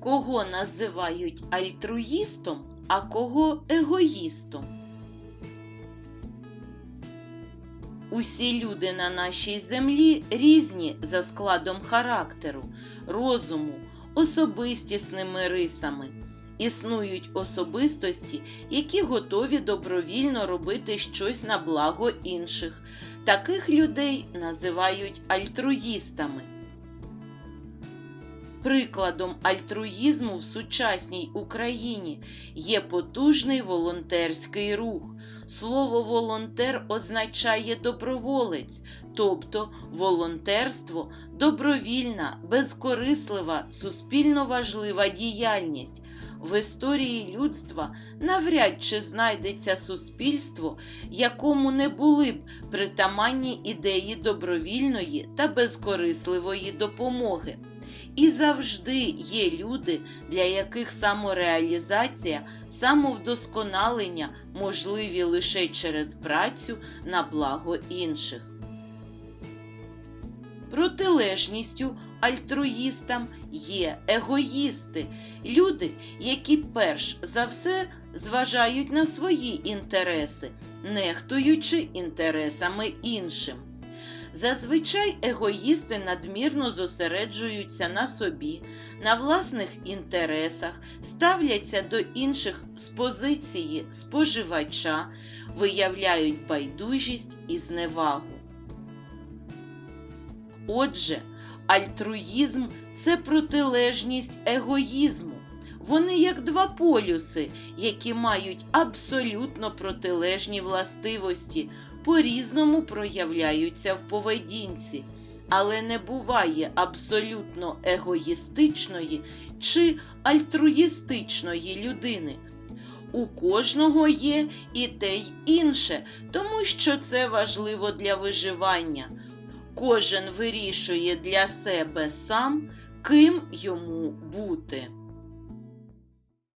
Кого називають альтруїстом, а кого егоїстом? Усі люди на нашій землі різні за складом характеру, розуму, особистісними рисами. Існують особистості, які готові добровільно робити щось на благо інших. Таких людей називають альтруїстами. Прикладом альтруїзму в сучасній Україні є потужний волонтерський рух. Слово волонтер означає доброволець, тобто волонтерство добровільна, безкорислива, суспільно важлива діяльність. В історії людства навряд чи знайдеться суспільство, якому не були б притаманні ідеї добровільної та безкорисливої допомоги. І завжди є люди, для яких самореалізація, самовдосконалення можливі лише через працю на благо інших. Протилежністю альтруїстам є егоїсти, люди, які перш за все зважають на свої інтереси, нехтуючи інтересами іншим. Зазвичай егоїсти надмірно зосереджуються на собі, на власних інтересах, ставляться до інших з позиції споживача, виявляють байдужість і зневагу. Отже, альтруїзм це протилежність егоїзму. Вони як два полюси, які мають абсолютно протилежні властивості, по-різному проявляються в поведінці, але не буває абсолютно егоїстичної чи альтруїстичної людини. У кожного є і те й інше, тому що це важливо для виживання. Кожен вирішує для себе сам, ким йому бути.